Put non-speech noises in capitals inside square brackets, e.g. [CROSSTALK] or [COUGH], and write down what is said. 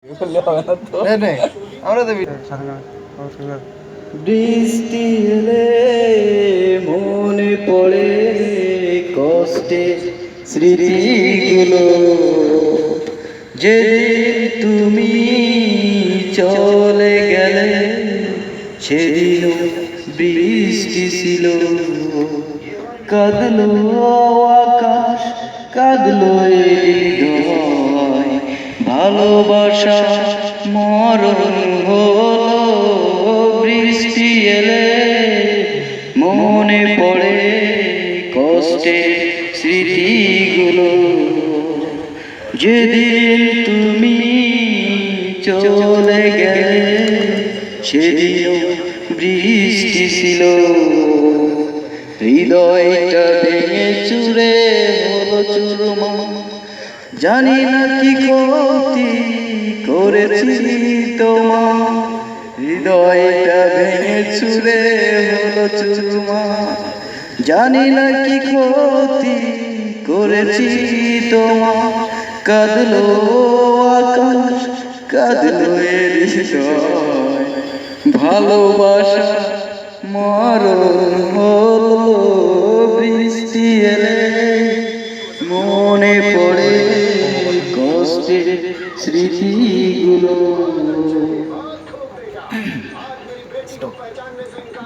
[LAUGHS] বৃষ্টি এলে মনে পড়ে কষ্টে স্মৃতিগুলো। যে তুমি চলে গেলে সেদিন বৃষ্টি ছিল। কাঁদলো আকাশ কাঁদলো এই ভালোবাসা মরণ হলো বৃষ্টি এলে মনে পড়ে কষ্টের স্মৃতিগুলো। যেদিন তুমি চলে গেলে, সেদিনও বৃষ্টি ছিল। হৃদয়টা ভেঙে চুরে চুরমা জানি না কি ক্ষতি করেছি তোমার। হৃদয়টা ভেঙে চুরে হলো চুরমা। জানি না কি ক্ষতি করেছি তোমার। কাঁদলো আকাশ, কাঁদলো ভালোবাসা মরণ হলো, বৃষ্টি এলে মনে পড়ে কষ্টের স্মৃতিগুলো।